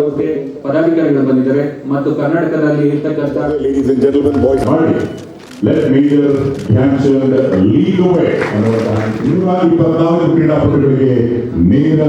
ಕೋರಿ ಪದಾಧಿಕಾರಿಗಳು ಬಂದಿದ್ದಾರೆ ಮತ್ತು ಕರ್ನಾಟಕದಲ್ಲಿ ಇರ್ತಕ್ಕಂಥ ಲೇಡೀಸ್ ಅಂಡ್ ಜೆಂಟಲ್ಮನ್ ಬಾಯ್ಸ್ ಮಾಡಿ let major Dhyanchand lead way ಅನ್ನುವಂತಹ ನೂರ ಇಪ್ಪತ್ನಾಲ್ಕು ಕ್ರೀಡಾಪಟುಗಳಿಗೆ ನೇರ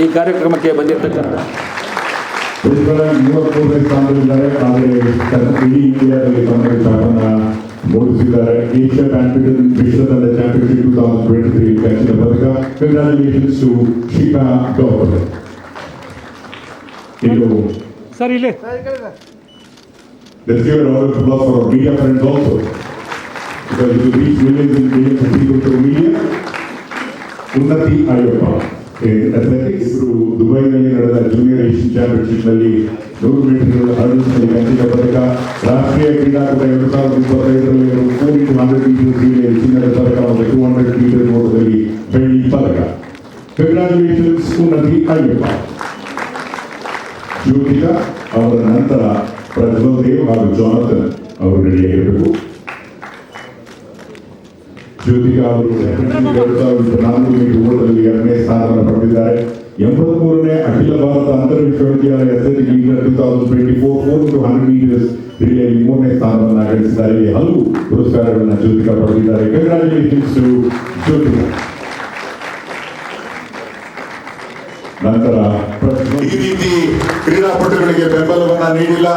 ಈ ಕಾರ್ಯಕ್ರಮಕ್ಕೆ ಬಂದಿರತಕ್ಕಂಥ ಪುಷ್ಕರ ಮೂವತ್ಮೂರನೇ ಸ್ಥಾನದಲ್ಲಿದ್ದಾರೆ ಆದರೆ ಕರ್ನಾಟಕ ಇಡೀ ಇಂಡಿಯಾದಲ್ಲಿ ತಮ್ಮ ಛಾಪನ್ನ ಮೂಡಿಸಿದ್ದಾರೆ ಏಷ್ಯಾ ಬ್ಯಾಡ್ಮಿಂಟನ್ ವಿಶ್ವದ championship two thousand twenty three ಕಂಚಿನ ಪದಕ ಕಂಗ್ರಾಚುಲೇಷನ್ಸ್ ಟು ಶಿಖಾ ಗೌರ್ ಇನ್ನು ಸರ್ ಇಲ್ಲಿ Let's give a round of applause for our media friends also. Because it will reach millions and millions of people through media. ಉನ್ನತಿ ಆಯೋಗ Athletics ಇಬ್ಬರು ದುಬೈನಲ್ಲಿ ನಡೆದ junior Asian ಚಾಂಪಿಯನ್ಶಿಪ್ನಲ್ಲಿ ನೂರು ಮೀಟರ್ ಹರಡಿಸಲು ಕಂಚಿನ ಪದಕ, ರಾಷ್ಟ್ರೀಯ ಕ್ರೀಡಾಕೂಟ ಎರಡು ಸಾವಿರದ ಇಪ್ಪತ್ತೈದರಲ್ಲಿ ಫೋರ್ ಇಂಟು ಹಂಡ್ರೆಡ್ ಮೀಟರ್ ಕ್ರೀಡೆಯಲ್ಲಿ ಚಿನ್ನದ ಪದಕ ಮತ್ತು ಟೂ ಹಂಡ್ರೆಡ್ ಮೀಟರ್ ಓಟದಲ್ಲಿ ಬೆಳ್ಳಿ ಪದಕ. ಕಂಗ್ರಾಚುಲೇಷನ್ಸ್ ಉನ್ನತಿ ಅಯ್ಯಪ್ಪ ಜ್ಯೋತಿಕಾ ಅವರ ನಂತರ ಪ್ರಜ್ವಲ್ ದೇವ್ ಹಾಗೂ ಜಾನತನ್ ಅವರು ರೆಡಿಯಾಗಿರಬೇಕು ಜ್ಯೋತಿಕಾ ಅವರು ಎರಡು ಸಾವಿರದ ನಾಲ್ಕು ಓಟದಲ್ಲಿ ಎರಡನೇ ಸ್ಥಾನವನ್ನು ಪಡೆದಿದ್ದಾರೆ. ಎಂಬತ್ಮೂರನೇ ಅಖಿಲ ಭಾರತ ಅಂತರ ವಿಶ್ವವಿದ್ಯಾಲಯ two thousand twenty four four to hundred metres ರಿಲೇಯಲ್ಲಿ ಮೂರನೇ ಸ್ಥಾನವನ್ನು ಗಳಿಸಿದ್ದಾರೆ ಹಲವು ಪುರಸ್ಕಾರಗಳನ್ನು ಜ್ಯೋತಿಕಾ ಪಡೆದಿದ್ದಾರೆ. Congratulations to Jyothika. ನಂತರ ಈ ರೀತಿ ಕ್ರೀಡಾಪಟುಗಳಿಗೆ ಬೆಂಬಲವನ್ನು ನೀಡಿಲ್ಲ.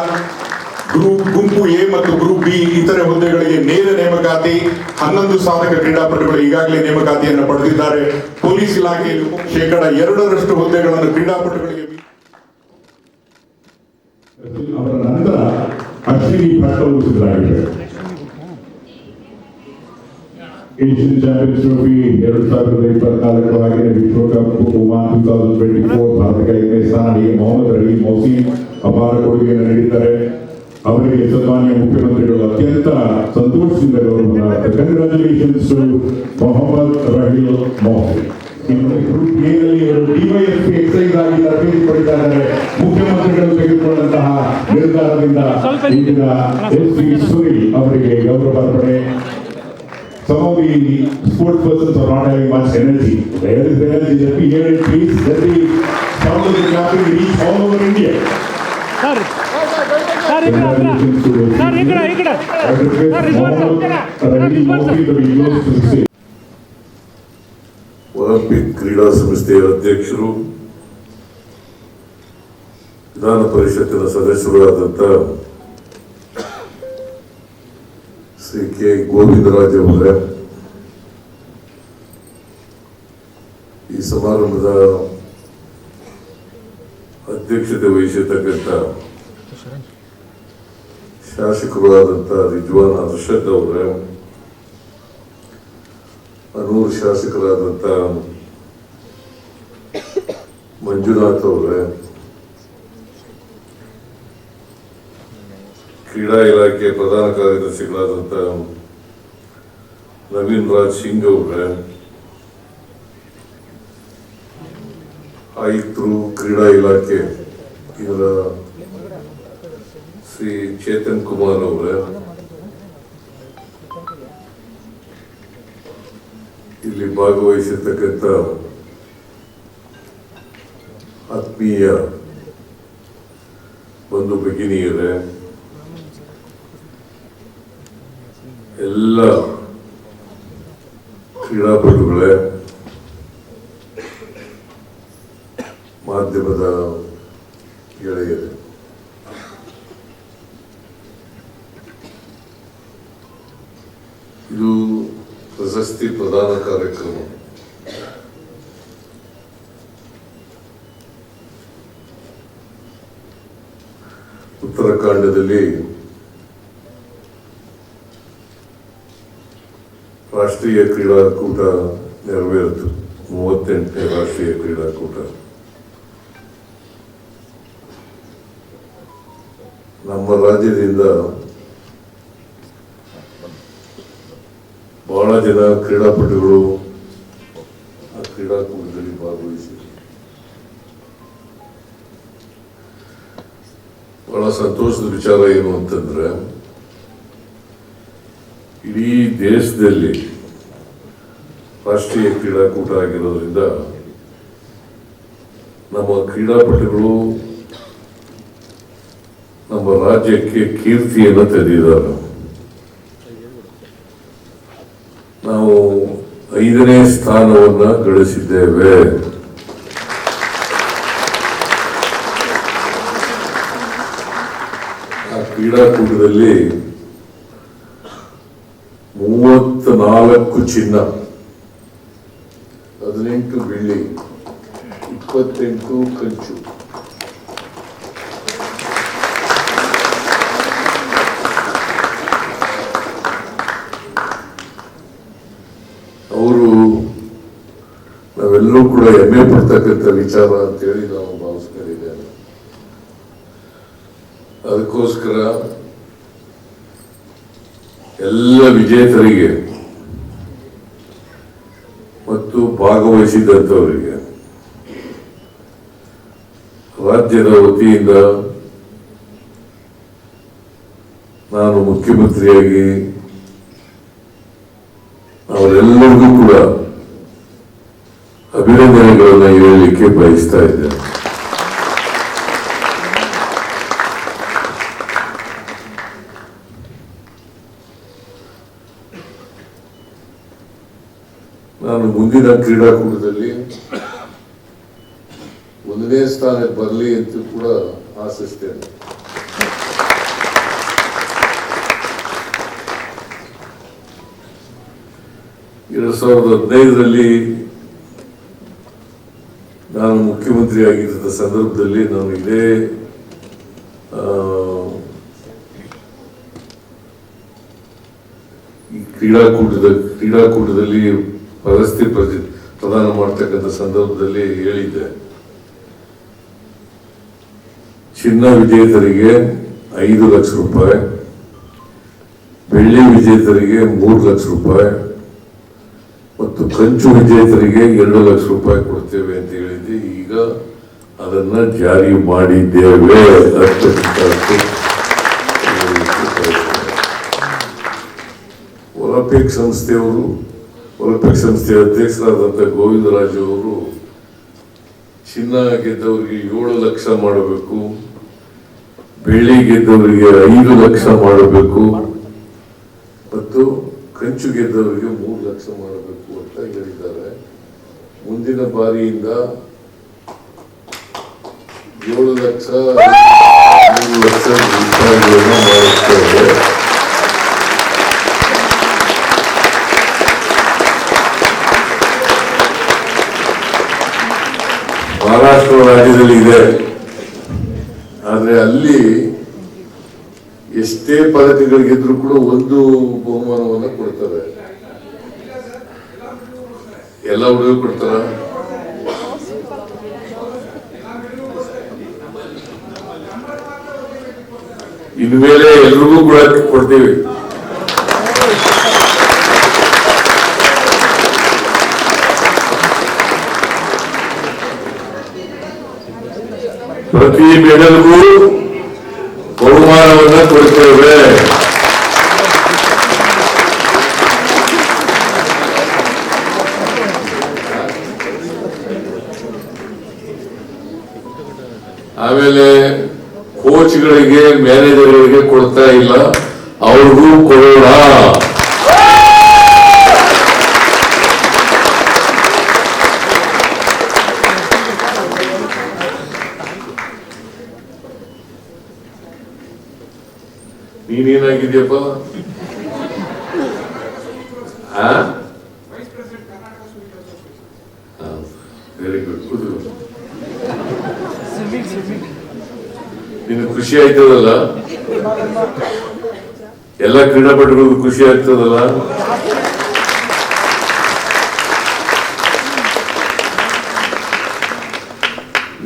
ಗ್ರೂಪ್ ಗುಂಪು ಎ ಮತ್ತು ಗ್ರೂಪ್ ಬಿ, ಇತರೆ ಹುದ್ದೆಗಳಿಗೆ ನೇರ ನೇಮಕಾತಿ. ಹನ್ನೊಂದು ಸಾಧಕ ಕ್ರೀಡಾಪಟುಗಳು ಈಗಾಗಲೇ ನೇಮಕಾತಿಯನ್ನು ಪಡೆದಿದ್ದಾರೆ. ಪೊಲೀಸ್ ಇಲಾಖೆಯಲ್ಲಿ ಶೇಕಡ ಎರಡರಷ್ಟು ಹುದ್ದೆಗಳನ್ನು ಕ್ರೀಡಾಪಟುಗಳಿಗೆ ಅವರ ನಂತರ Ashwini Bhat Asian champions trophy ಎರಡು ಸಾವಿರದ ಇಪ್ಪತ್ನಾಲ್ಕು ಆಗಿನ ವಿಶ್ವಕಪ್ Oman two thousand twenty four ಭಾರತಕ್ಕೆ ಐದನೇ ಸ್ಥಾನ ಮೊಹಮ್ಮದ್ ರಹೀಂ ಮೌಸಿ ಅಪಾರ ಕೊಡುಗೆಯನ್ನು ನೀಡಿದ್ದಾರೆ. ಅವರಿಗೆ ಸನ್ಮಾನ್ಯ ಮುಖ್ಯಮಂತ್ರಿಗಳು ಅತ್ಯಂತ ಸಂತೋಷದಿಂದ ಗೌರವ ಕಂಗ್ರಾಚುಲೇಷನ್ಸ್ ಮೊಹಮ್ಮದ್ ರಹೀಲ್ ಮೊಹಮ್ಮದ್ ಇನ್ನು ಗ್ರೂಪ್ ಎ ನಲ್ಲಿ ಇವರು ಡಿವೈಎಸ್ಪಿ ಎಕ್ಸೈಸ್ ಆಗಿ ತರಬೇತಿ ಪಡಿತಾ ಇದ್ದಾರೆ ಮುಖ್ಯಮಂತ್ರಿಗಳು ತೆಗೆದುಕೊಂಡಂತಹ ನಿರ್ಧಾರದಿಂದ ಇಂದಿನ ಎಸ್ ಪಿ ಸುನಿಲ್ ಅವರಿಗೆ ಗೌರವ ಅರ್ಪಣೆ Some of the sports persons are not having much energy. There is energy, let me hear it please, let the sound of the clapping reach all over India. Sir sir ಈ ಕಡೆ sir ಈ ಕಡೆ ಈ ಕಡೆ. Sir Rizwan. Olympic ಕ್ರೀಡಾ ಸಂಸ್ಥೆಯ ಅಧ್ಯಕ್ಷರು ವಿಧಾನ ಪರಿಷತ್ತಿನ ಸದಸ್ಯರು ಆದಂತ ಶ್ರೀ ಕೆ. ಗೋವಿಂದರಾಜ್ ಅವರೇ ಈ ಸಮಾರಂಭದ ಅಧ್ಯಕ್ಷತೆ ವಹಿಸಿರ್ತಕ್ಕಂಥ ಶಾಸಕರು ಆದಂತ ರಿಜ್ವಾನ್ ಅರ್ಷದ್ ಅವರೇ ಅನೂರು ಶಾಸಕರಾದಂಥ ಮಂಜುನಾಥ್ ಅವರೇ ಕ್ರೀಡಾ ಇಲಾಖೆ ಪ್ರಧಾನ ಕಾರ್ಯದರ್ಶಿಗಳಾದಂಥ ನವೀನ್ ರಾಜ್ ಸಿಂಗ್ ಅವರೇ ಆಯುಕ್ತರು ಕ್ರೀಡಾ ಇಲಾಖೆ ಇವರ ಶ್ರೀ ಚೇತನ್ ಕುಮಾರ್ ಅವರೇ. ಇಲ್ಲಿ ಭಾಗವಹಿಸಿರ್ತಕ್ಕಂಥ ಆತ್ಮೀಯ ಬಂಧು ಭಗಿನಿಯರೇ ಎಲ್ಲ ಕ್ರೀಡಾಪಟುಗಳೇ ಮಾಧ್ಯಮದ ಗೆಳೆಯರೇ. ಪ್ರಧಾನ ಕಾರ್ಯಕ್ರಮ ಉತ್ತರಾಖಂಡದಲ್ಲಿ ರಾಷ್ಟ್ರೀಯ ಕ್ರೀಡಾಕೂಟ ನೆರವೇರಿತು ಮೂವತ್ತೆಂಟನೇ ರಾಷ್ಟ್ರೀಯ ಕ್ರೀಡಾಕೂಟ. ನಮ್ಮ ರಾಜ್ಯದಿಂದ ಜನ ಕ್ರೀಡಾಪಟುಗಳು ಆ ಕ್ರೀಡಾಕೂಟದಲ್ಲಿ ಭಾಗವಹಿಸಿದರು. ಬಹಳ ಸಂತೋಷದ ವಿಚಾರ ಏನು ಅಂತಂದ್ರೆ, ಇಡೀ ದೇಶದಲ್ಲಿ ರಾಷ್ಟ್ರೀಯ ಕ್ರೀಡಾಕೂಟ ಆಗಿರೋದ್ರಿಂದ ನಮ್ಮ ಕ್ರೀಡಾಪಟುಗಳು ನಮ್ಮ ರಾಜ್ಯಕ್ಕೆ ಕೀರ್ತಿಯನ್ನು ತಂದಿದ್ದಾರೆ ನಾವು ಐದನೇ ಸ್ಥಾನವನ್ನ ಗಳಿಸಿದ್ದೇವೆ. ಆ ಕ್ರೀಡಾಕೂಟದಲ್ಲಿ ಮೂವತ್ತ್ ನಾಲ್ಕು ಚಿನ್ನ ಹದಿನೆಂಟು ಬೆಳ್ಳಿ ಇಪ್ಪತ್ತೆಂಟು ಕಂಚು ಅವರು ನಾವೆಲ್ಲರೂ ಕೂಡ ಹೆಮ್ಮೆ ಪಡ್ತಕ್ಕಂಥ ವಿಚಾರ ಅಂತೇಳಿ ನಾವು ಭಾವಿಸ್ಕೊಂಡಿದ್ದೇವೆ. ಅದಕ್ಕೋಸ್ಕರ ಎಲ್ಲ ವಿಜೇತರಿಗೆ ಮತ್ತು ಭಾಗವಹಿಸಿದಂಥವರಿಗೆ ರಾಜ್ಯದ ವತಿಯಿಂದ ನಾನು ಮುಖ್ಯಮಂತ್ರಿಯಾಗಿ ಅವರೆಲ್ಲರಿಗೂ ಕೂಡ ಅಭಿನಂದನೆಗಳನ್ನು ಹೇಳಲಿಕ್ಕೆ ಬಯಸ್ತಾ ಇದ್ದೇನೆ. ನಾನು ಮುಂದಿನ ಕ್ರೀಡಾಕೂಟದಲ್ಲಿ ಒಂದನೇ ಸ್ಥಾನಕ್ಕೆ ಬರಲಿ ಅಂತ ಕೂಡ ಆಶಿಸ್ತೇನೆ. ಎರಡ್ ಸಾವಿರದ ಹದಿನೈದರಲ್ಲಿ ಮುಖ್ಯಮಂತ್ರಿ ಆಗಿದ್ದ ಸಂದರ್ಭದಲ್ಲಿ ನಾನು ಇದೇ ಈ ಕ್ರೀಡಾಕೂಟದ, ಕ್ರೀಡಾಕೂಟದಲ್ಲಿ ಪ್ರಶಸ್ತಿ ಪ್ರದಾನ ಮಾಡ್ತಕ್ಕಂಥ ಸಂದರ್ಭದಲ್ಲಿ ಹೇಳಿದ್ದೆ. ಚಿನ್ನ ವಿಜೇತರಿಗೆ ಐದು ಲಕ್ಷ ರೂಪಾಯಿ, ಬೆಳ್ಳಿ ವಿಜೇತರಿಗೆ ಮೂರು ಲಕ್ಷ ರೂಪಾಯಿ ಮತ್ತು ಕಂಚು ವಿಜೇತರಿಗೆ ಎರಡು ಲಕ್ಷ ರೂಪಾಯಿ ಕೊಡ್ತೇವೆ ಅಂತ ಹೇಳಿದ್ದೆ. ಈಗ ಅದನ್ನ ಜಾರಿ ಮಾಡಿದ್ದೇವೆ ಒಲಂಪಿಕ್ ಸಂಸ್ಥೆಯವರು, ಒಲಿಂಪಿಕ್ ಸಂಸ್ಥೆಯ ಅಧ್ಯಕ್ಷರಾದಂಥ ಗೋವಿಂದರಾಜು ಅವರು ಚಿನ್ನ ಗೆದ್ದವರಿಗೆ ಏಳು ಲಕ್ಷ ಮಾಡಬೇಕು, ಬೆಳ್ಳಿ ಗೆದ್ದವರಿಗೆ ಐದು ಲಕ್ಷ ಮಾಡಬೇಕು, ಮತ್ತು ಕಂಚು ಗೆದ್ದವರಿಗೆ ಮೂರು ಲಕ್ಷ ಮಾಡಬೇಕು. ಮುಂದಿನ ಬಾರಿಯಿಂದ ಏಳು ಲಕ್ಷ ಮೂರು ಲಕ್ಷ ರೂಪಾಯಿಗಳನ್ನು ಮಾಡುತ್ತೇವೆ ಮಹಾರಾಷ್ಟ್ರ ರಾಜ್ಯದಲ್ಲಿ ಇದೆ. ಆದ್ರೆ ಅಲ್ಲಿ ಎಷ್ಟೇ ಪದಕಗಳು ಗೆದ್ರು ಕೂಡ ಒಂದು ಬಹುಮಾನವನ್ನು ಕೊಡ್ತಾರೆ ಎಲ್ಲ ಹುಡುಗರು ಕೊಡ್ತಾರ? ಇನ್ಮೇಲೆ ಎಲ್ರಿಗೂ ಕೂಡ ಕೊಡ್ತೀವಿ. ಪ್ರತಿ ಮೆಡಲ್ಗೂ ಬಹುಮಾನವನ್ನ ಕೊಡ್ತೇವೆ. ಆಮೇಲೆ ಕೋಚ್ಗಳಿಗೆ ಮ್ಯಾನೇಜರ್ಗಳಿಗೆ ಕೊಡ್ತಾ ಇಲ್ಲ. ಅವ್ರಿಗೂ ಕೊಡೋಣ. ನೀನೇನಾಗಿದ್ಯಪ್ಪ? ವೆರಿ ಖುಷಿ ಆಯ್ತದಲ್ಲ? ಎಲ್ಲ ಕ್ರೀಡಾಪಟುಗಳಿಗೂ ಖುಷಿ ಆಗ್ತದಲ್ಲ?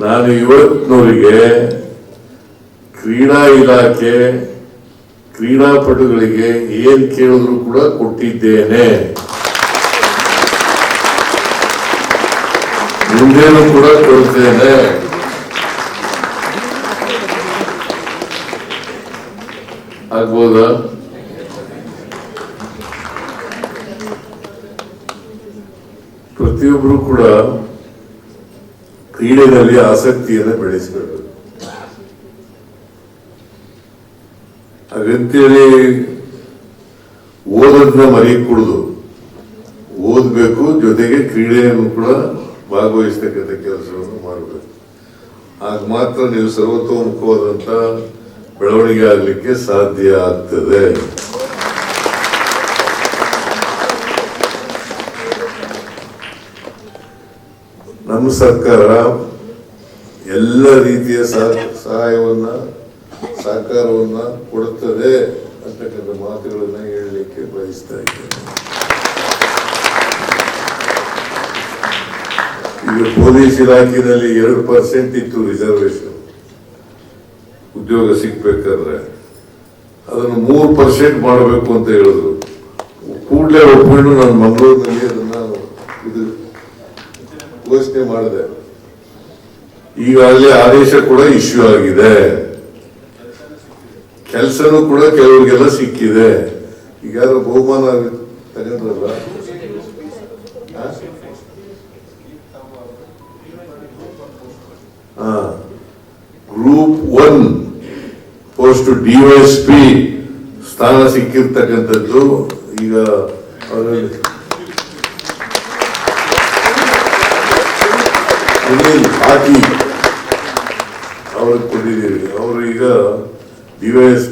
ನಾನು ಇವತ್ತಿನವರಿಗೆ ಕ್ರೀಡಾ ಇಲಾಖೆ ಕ್ರೀಡಾಪಟುಗಳಿಗೆ ಏನ್ ಕೇಳಿದ್ರು ಕೂಡ ಕೊಟ್ಟಿದ್ದೇನೆ. ಮುಂದೇನು ಕೂಡ ಕೊಡ್ತೇನೆ. ಆಗ್ಬೋದಾ? ಪ್ರತಿಯೊಬ್ಬರು ಕೂಡ ಕ್ರೀಡೆಯಲ್ಲಿ ಆಸಕ್ತಿಯನ್ನು ಬೆಳೆಸಬೇಕು. ಹಾಗಂತೇಳಿ ಓದೋದನ್ನ ಮರಿ ಕುಡಿದು ಓದಬೇಕು, ಜೊತೆಗೆ ಕ್ರೀಡೆಯನ್ನು ಕೂಡ ಭಾಗವಹಿಸ್ತಕ್ಕಂಥ ಕೆಲಸವನ್ನು ಮಾಡಬೇಕು. ಆಗ ಮಾತ್ರ ನೀವು ಸರ್ವತೋಮುಖವಾದಂತ ಬೆಳವಣಿಗೆ ಆಗಲಿಕ್ಕೆ ಸಾಧ್ಯ ಆಗ್ತದೆ. ನಮ್ಮ ಸರ್ಕಾರ ಎಲ್ಲ ರೀತಿಯ ಸಹ- ಸಹಾಯವನ್ನ, ಸಹಕಾರವನ್ನ ಕೊಡುತ್ತದೆ ಅಂತಕ್ಕಂಥ ಮಾತುಗಳನ್ನ ಹೇಳಲಿಕ್ಕೆ ಬಯಸ್ತಾ ಇದ್ದೇನೆ. ಈಗ ಪೊಲೀಸ್ ಇಲಾಖೆಯಲ್ಲಿ ಎರಡು ಪರ್ಸೆಂಟ್ ಇತ್ತು ರಿಸರ್ವೇಶನ್ ಉದ್ಯೋಗ ಸಿಗ್ಬೇಕಾದ್ರೆ ಅದನ್ನು ಮೂರು ಪರ್ಸೆಂಟ್ ಮಾಡಬೇಕು ಅಂತ ಹೇಳಿದ್ರು. ಕೂಡಲೇ ಒಪ್ಪಿಕೊಂಡು ನಾನು ಮಂಗಳೂರಿನಲ್ಲಿ ಅದನ್ನ ಇದು ಘೋಷಣೆ ಮಾಡಿದೆ. ಈಗಾಗಲೇ ಆದೇಶ ಕೂಡ ಇಶ್ಯೂ ಆಗಿದೆ. ಕೆಲಸನೂ ಕೂಡ ಕೆಲವರಿಗೆಲ್ಲ ಸಿಕ್ಕಿದೆ. ಈಗ ಬಹುಮಾನ ತಗೊಂಡ್ರಲ್ಲ? ಆ? ಆ. ಗ್ರೂಪ್ ಒನ್ ಪೋಸ್ಟ್ ಪಿ ಸ್ಥಾನ ಸಿಕ್ಕಿರ್ತಕ್ಕಂಥದ್ದು ಈಗ ಅವರಲ್ಲಿ ಅವ್ರಿಗೆ ಕೊಟ್ಟಿದ್ದೀವಿ. ಅವರು ಈಗ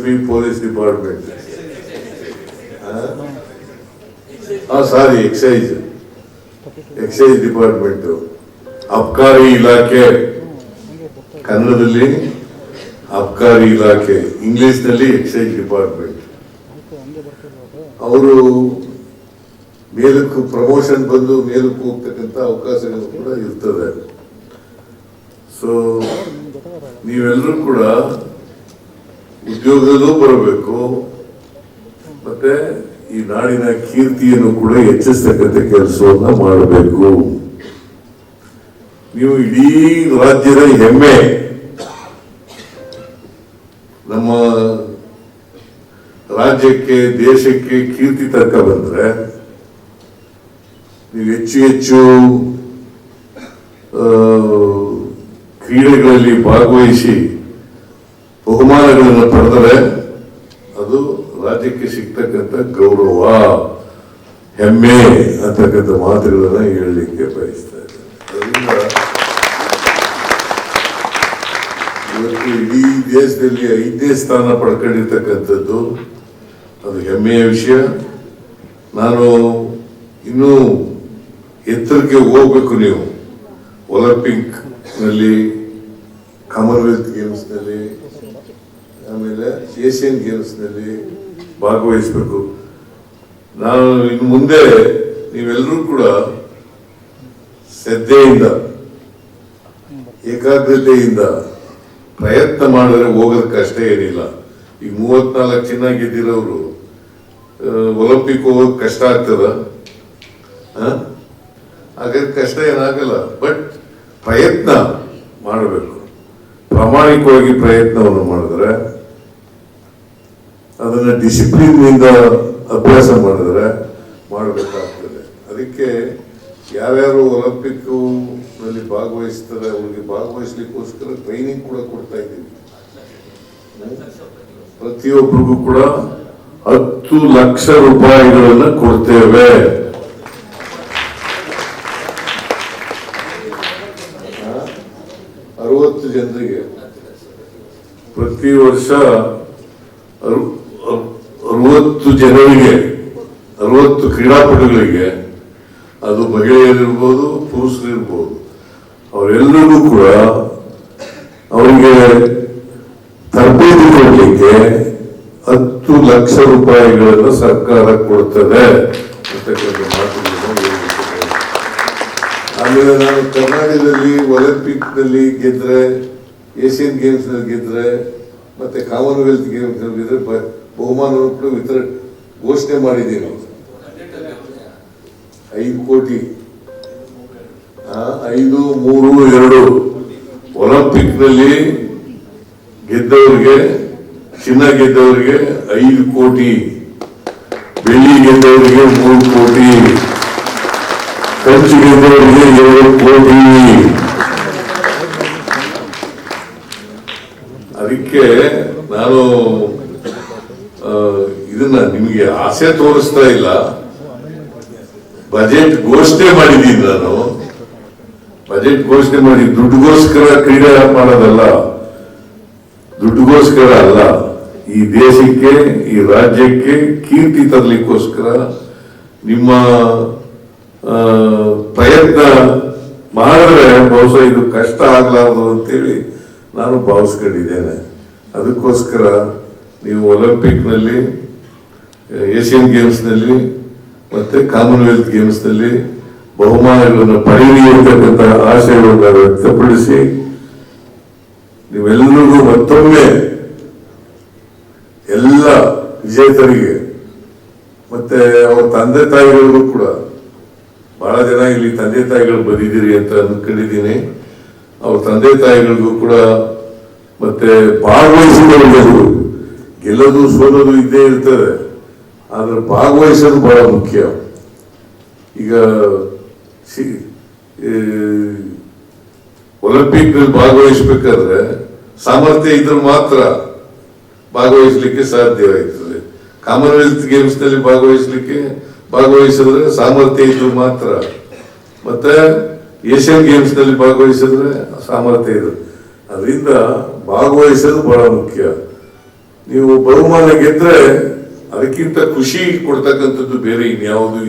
ಪಿ ಪೊಲೀಸ್ ಡಿಪಾರ್ಟ್ಮೆಂಟ್ ಹಾ ಸಾರಿ ಎಕ್ಸೈಸ್ ಎಕ್ಸೈಸ್ ಡಿಪಾರ್ಟ್ಮೆಂಟ್ ಅಬ್ಕಾರಿ ಇಲಾಖೆ. ಕನ್ನಡದಲ್ಲಿ ಅಬ್ಕಾರಿ ಇಲಾಖೆ, ಇಂಗ್ಲಿಷ್ನಲ್ಲಿ ಎಕ್ಸೈಸ್ ಡಿಪಾರ್ಟ್ಮೆಂಟ್ ಅವರು ಮೇಲಕ್ಕೂ ಪ್ರಮೋಷನ್ ಬಂದು ಮೇಲಕ್ಕೆ ಹೋಗ್ತಕ್ಕಂಥ ಅವಕಾಶಗಳು ಕೂಡ ಇರ್ತದೆ ಸೊ ನೀವೆಲ್ಲರೂ ಕೂಡ ಉದ್ಯೋಗದಲ್ಲೂ ಬರಬೇಕು, ಮತ್ತೆ ಈ ನಾಡಿನ ಕೀರ್ತಿಯನ್ನು ಕೂಡ ಹೆಚ್ಚಿಸ್ತಕ್ಕಂಥ ಕೆಲಸವನ್ನ ಮಾಡಬೇಕು. ನೀವು ಇಡೀ ರಾಜ್ಯದ ಹೆಮ್ಮೆ ನಮ್ಮ ರಾಜ್ಯಕ್ಕೆ, ದೇಶಕ್ಕೆ ಕೀರ್ತಿ ತರ್ಕ ಬಂದ್ರೆ ನೀವು ಹೆಚ್ಚು ಹೆಚ್ಚು ಕ್ರೀಡೆಗಳಲ್ಲಿ ಭಾಗವಹಿಸಿ ಬಹುಮಾನಗಳನ್ನು ಪಡೆದರೆ ಅದು ರಾಜ್ಯಕ್ಕೆ ಸಿಗ್ತಕ್ಕಂಥ ಗೌರವ, ಹೆಮ್ಮೆ ಅಂತಕ್ಕಂಥ ಮಾತುಗಳನ್ನು ಹೇಳಲಿಕ್ಕೆ ಬಯಸ್ತಾ ಇದ್ದೇನೆ ಅದರಿಂದ ಇವತ್ತು ಇಡೀ ದೇಶದಲ್ಲಿ ಐದನೇ ಸ್ಥಾನ ಪಡ್ಕೊಂಡಿರ್ತಕ್ಕಂಥದ್ದು, ಅದು ಹೆಮ್ಮೆಯ ವಿಷಯ. ನಾನು ಇನ್ನೂ ಎತ್ತರಕ್ಕೆ ಹೋಗ್ಬೇಕು ನೀವು. ಒಲಿಂಪಿಕ್ನಲ್ಲಿ ಕಾಮನ್ವೆಲ್ತ್ ಗೇಮ್ಸ್ನಲ್ಲಿ ಆಮೇಲೆ ಏಷ್ಯನ್ ಗೇಮ್ಸ್ನಲ್ಲಿ ಭಾಗವಹಿಸಬೇಕು. ನಾನು ಇನ್ನು ಮುಂದೆ ನೀವೆಲ್ಲರೂ ಕೂಡ ಶ್ರದ್ಧೆಯಿಂದ, ಏಕಾಗ್ರತೆಯಿಂದ ಪ್ರಯತ್ನ ಮಾಡಿದ್ರೆ ಹೋಗೋದ್ ಕಷ್ಟ ಏನಿಲ್ಲ. ಈಗ ಮೂವತ್ನಾಲ್ಕು ಚಿನ್ನ ಗೆದ್ದಿರೋರು ಒಲಿಂಪಿಕ್ ಹೋಗೋದ್ ಕಷ್ಟ ಆಗ್ತದ? ಹಾಗಾದ್ರೆ ಕಷ್ಟ ಏನಾಗಲ್ಲ. ಬಟ್ ಪ್ರಯತ್ನ ಮಾಡಬೇಕು. ಪ್ರಾಮಾಣಿಕವಾಗಿ ಪ್ರಯತ್ನವನ್ನು ಮಾಡಿದ್ರೆ, ಅದನ್ನ ಡಿಸಿಪ್ಲಿನ್ನಿಂದ ಅಭ್ಯಾಸ ಮಾಡಿದ್ರೆ ಮಾಡಬೇಕಾಗ್ತದೆ. ಅದಕ್ಕೆ ಯಾರ್ಯಾರು ಒಲಿಂಪಿಕ್ನಲ್ಲಿ ಭಾಗವಹಿಸ್ತಾರೆ ಅವ್ರಿಗೆ ಭಾಗವಹಿಸ್ಲಿಕ್ಕೋಸ್ಕರ ಟ್ರೈನಿಂಗ್ ಕೂಡ ಕೊಡ್ತಾ ಇದ್ದೀವಿ ಪ್ರತಿಯೊಬ್ಬರಿಗೂ ಕೂಡ ಹತ್ತು ಲಕ್ಷ ರೂಪಾಯಿಗಳನ್ನ ಕೊಡ್ತೇವೆ. ಅರವತ್ತು ಜನರಿಗೆ. ಪ್ರತಿ ವರ್ಷ ಅರು- ಅರು- ಅರವತ್ತು ಜನರಿಗೆ, ಅರವತ್ತು ಕ್ರೀಡಾಪಟುಗಳಿಗೆ, ಅದು ಮಹಿಳೆಯರಿರ್ಬೋದು, ಪುರುಷರಿರ್ಬೋದು ಅವರೆಲ್ಲರಿಗೂ ಕೂಡ ಅವರಿಗೆ ತರಬೇತಿ ಕೊಡಲಿಕ್ಕೆ ಹತ್ತು ಲಕ್ಷ ರೂಪಾಯಿಗಳನ್ನು ಸರ್ಕಾರ ಕೊಡ್ತದೆ ಅಂತಕ್ಕಂಥ. ಆಮೇಲೆ ನಾನು ಕರ್ನಾಟಕದಲ್ಲಿ ಒಲಿಂಪಿಕ್ನಲ್ಲಿ ಗೆದ್ರೆ, ಏಷ್ಯನ್ ಗೇಮ್ಸ್ನಲ್ಲಿ ಗೆದ್ರೆ, ಮತ್ತೆ ಕಾಮನ್ವೆಲ್ತ್ ಗೇಮ್ಸ್ನಲ್ಲಿ ಗೆದ್ರೆ ಬಹುಮಾನವನ್ನು ವಿತರಣೆ ಘೋಷಣೆ ಮಾಡಿದ್ದೀನಿ ಐದು ಕೋಟಿ ಐದು, ಮೂರು, ಎರಡು ಒಲಿಂಪಿಕ್ನಲ್ಲಿ ಗೆದ್ದವರಿಗೆ, ಚಿನ್ನ ಗೆದ್ದವರಿಗೆ ಐದು ಕೋಟಿ, ಬೆಳ್ಳಿ ಗೆದ್ದವರಿಗೆ ಮೂರು ಕೋಟಿ, ಕಂಚು ಗೆದ್ದವರಿಗೆ ಎರಡು ಕೋಟಿ. ಅದಕ್ಕೆ ನಾನು ಇದನ್ನ ನಿಮಗೆ ಆಸೆ ತೋರಿಸ್ತಾ ಇಲ್ಲ. ಬಜೆಟ್ ಘೋಷಣೆ ಮಾಡಿದ್ದೀನಿ ನಾನು. ಬಜೆಟ್ ಘೋಷಣೆ ಮಾಡಿ ದುಡ್ಡುಗೋಸ್ಕರ ಕ್ರೀಡೆ ಮಾಡೋದಲ್ಲ, ದುಡ್ಡುಗೋಸ್ಕರ ಅಲ್ಲ, ಈ ದೇಶಕ್ಕೆ, ಈ ರಾಜ್ಯಕ್ಕೆ ಕೀರ್ತಿ ತರಲಿಕ್ಕೋಸ್ಕರ ನಿಮ್ಮ ಪ್ರಯತ್ನ ಮಾಡಿದ್ರೆ ಬಹುಶಃ ಇದು ಕಷ್ಟ ಆಗ್ಲಾರ್ದು ಅಂತೇಳಿ ನಾನು ಭಾವಿಸ್ಕೊಂಡಿದ್ದೇನೆ. ಅದಕ್ಕೋಸ್ಕರ ನೀವು ಒಲಿಂಪಿಕ್ನಲ್ಲಿ, ಏಷ್ಯನ್ ಗೇಮ್ಸ್ನಲ್ಲಿ ಮತ್ತೆ ಕಾಮನ್ವೆಲ್ತ್ ಗೇಮ್ಸ್ನಲ್ಲಿ ಬಹುಮಾನಗಳನ್ನು ಪಡೆಯಲಿ ಅಂತಕ್ಕಂಥ ಆಶಯವನ್ನು ವ್ಯಕ್ತಪಡಿಸಿ, ನೀವೆಲ್ಲರಿಗೂ ಮತ್ತೊಮ್ಮೆ ಎಲ್ಲ ವಿಜೇತರಿಗೆ, ಮತ್ತೆ ಅವ್ರ ತಂದೆ ತಾಯಿಗಳಿಗೂ ಕೂಡ, ಬಹಳ ಜನ ಇಲ್ಲಿ ತಂದೆ ತಾಯಿಗಳು ಬಂದಿದ್ದೀರಿ ಅಂತ ಅಂದ್ಕೊಂಡಿದ್ದೀನಿ ಅವ್ರ ತಂದೆ ತಾಯಿಗಳಿಗೂ ಕೂಡ ಮತ್ತೆ ಭಾಗವಹಿಸಿದವರು ಗೆಲ್ಲೋದು, ಸೋಲೋದು ಇದ್ದೇ ಇರ್ತದೆ. ಆದ್ರೆ ಭಾಗವಹಿಸೋದು ಬಹಳ ಮುಖ್ಯ. ಈಗ ಒಲಿಂಪಿಕ್ನಲ್ಲಿ ಭಾಗವಹಿಸಬೇಕಾದ್ರೆ ಸಾಮರ್ಥ್ಯ ಇದ್ರೆ ಮಾತ್ರ ಭಾಗವಹಿಸಲಿಕ್ಕೆ ಸಾಧ್ಯವಾಗ್ತದೆ. ಕಾಮನ್ವೆಲ್ತ್ ಗೇಮ್ಸ್ನಲ್ಲಿ ಭಾಗವಹಿಸಲಿಕ್ಕೆ ಭಾಗವಹಿಸಿದ್ರೆ ಸಾಮರ್ಥ್ಯ ಇದ್ರೆ ಮಾತ್ರ. ಮತ್ತೆ ಏಷ್ಯನ್ ಗೇಮ್ಸ್ನಲ್ಲಿ ಭಾಗವಹಿಸಿದ್ರೆ ಸಾಮರ್ಥ್ಯ ಇದೆ ಅದರಿಂದ ಭಾಗವಹಿಸೋದು ಬಹಳ ಮುಖ್ಯ. ನೀವು ಬಹುಮಾನ ಗೆದ್ರೆ ಅದಕ್ಕಿಂತ ಖುಷಿ ಕೊಡ್ತಕ್ಕಂಥದ್ದು ಬೇರೆ ಇನ್ಯಾವುದು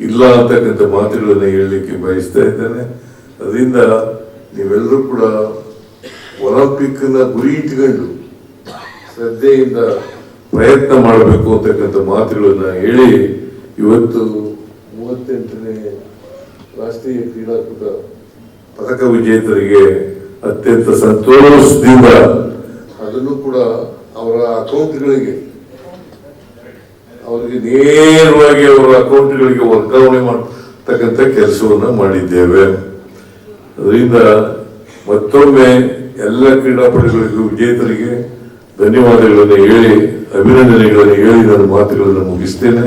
ಇಲ್ಲ ಅಂತಕ್ಕಂಥ ಮಾತುಗಳನ್ನು ಹೇಳಲಿಕ್ಕೆ ಬಯಸ್ತಾ ಇದ್ದೇನೆ. ಅದರಿಂದ ನೀವೆಲ್ಲರೂ ಕೂಡ ಒಲಿಂಪಿಕ್ನ ಗುರಿ ಇಟ್ಕೊಂಡು ಶ್ರದ್ಧೆಯಿಂದ ಪ್ರಯತ್ನ ಮಾಡಬೇಕು ಅಂತಕ್ಕಂಥ ಮಾತುಗಳನ್ನು ಹೇಳಿ ಇವತ್ತು ಮೂವತ್ತೆಂಟನೇ ರಾಷ್ಟ್ರೀಯ ಕ್ರೀಡಾಕೂಟ ಪದಕ ವಿಜೇತರಿಗೆ ಅತ್ಯಂತ ಸಂತೋಷದಿಂದ ಅದನ್ನು ಕೂಡ ಅವರ ಅಕೌಂಟ್ಗಳಿಗೆ ಅವರಿಗೆ ನೇರವಾಗಿ ಅವರ ಅಕೌಂಟ್ಗಳಿಗೆ ವರ್ಗಾವಣೆ ಮಾಡತಕ್ಕಂಥ ಕೆಲಸವನ್ನು ಮಾಡಿದ್ದೇವೆ. ಅದರಿಂದ ಮತ್ತೊಮ್ಮೆ ಎಲ್ಲ ಕ್ರೀಡಾಪಟುಗಳಿಗೂ, ವಿಜೇತರಿಗೆ ಧನ್ಯವಾದಗಳನ್ನು ಹೇಳಿ, ಅಭಿನಂದನೆಗಳನ್ನು ಹೇಳಿ ನನ್ನ ಮಾತುಗಳನ್ನು ಮುಗಿಸ್ತೇನೆ.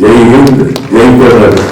ಜೈ ಹಿಂದ್, ಜೈ ಕರ್ನಾಟಕ.